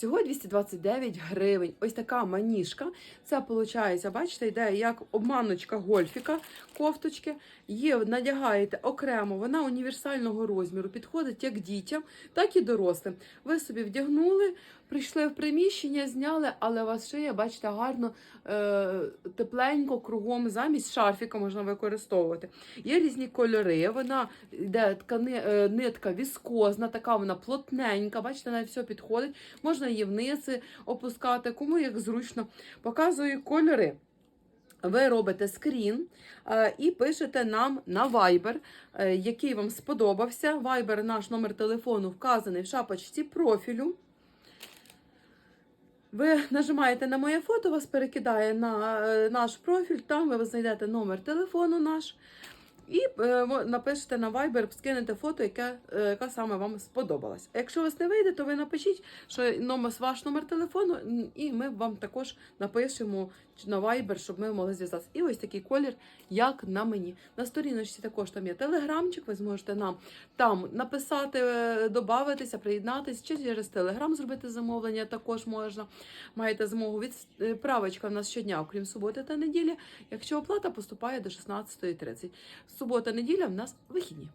Всього 229 гривень. Ось така маніжка. Це виходить, бачите, йде як обманочка гольфіка, кофточки. Є, надягаєте окремо, вона універсального розміру, підходить як дітям, так і дорослим. Ви собі вдягнули, прийшли в приміщення, зняли, але у вас шия, бачите, гарно е, тепленько кругом замість шарфіка можна використовувати. Є різні кольори. Вона йде ткани, е, нитка віскозна, така вона плотненька. Бачите, на все підходить. Можна її опускати, кому як зручно. Показую кольори. Ви робите скрін е, і пишете нам на Viber, е, який вам сподобався. Viber, наш номер телефону вказаний в шапочці профілю. Ви нажимаєте на моє фото, вас перекидає на е, наш профіль, там ви знайдете номер телефону наш. І е, напишете на Viber, скинете фото, яке, е, яка саме вам сподобалась. Якщо вас не вийде, то ви напишіть, що номер, ваш номер телефону, і ми вам також напишемо на Viber, щоб ми могли зв'язатися. І ось такий колір, як на мені. На сторіночці також там є телеграмчик, ви зможете нам там написати, е, додатися, приєднатися, чи через телеграм зробити замовлення також можна. Маєте змогу відправочка в нас щодня, окрім суботи та неділі, якщо оплата поступає до 16.30. Субота, неділя в нас вихідні.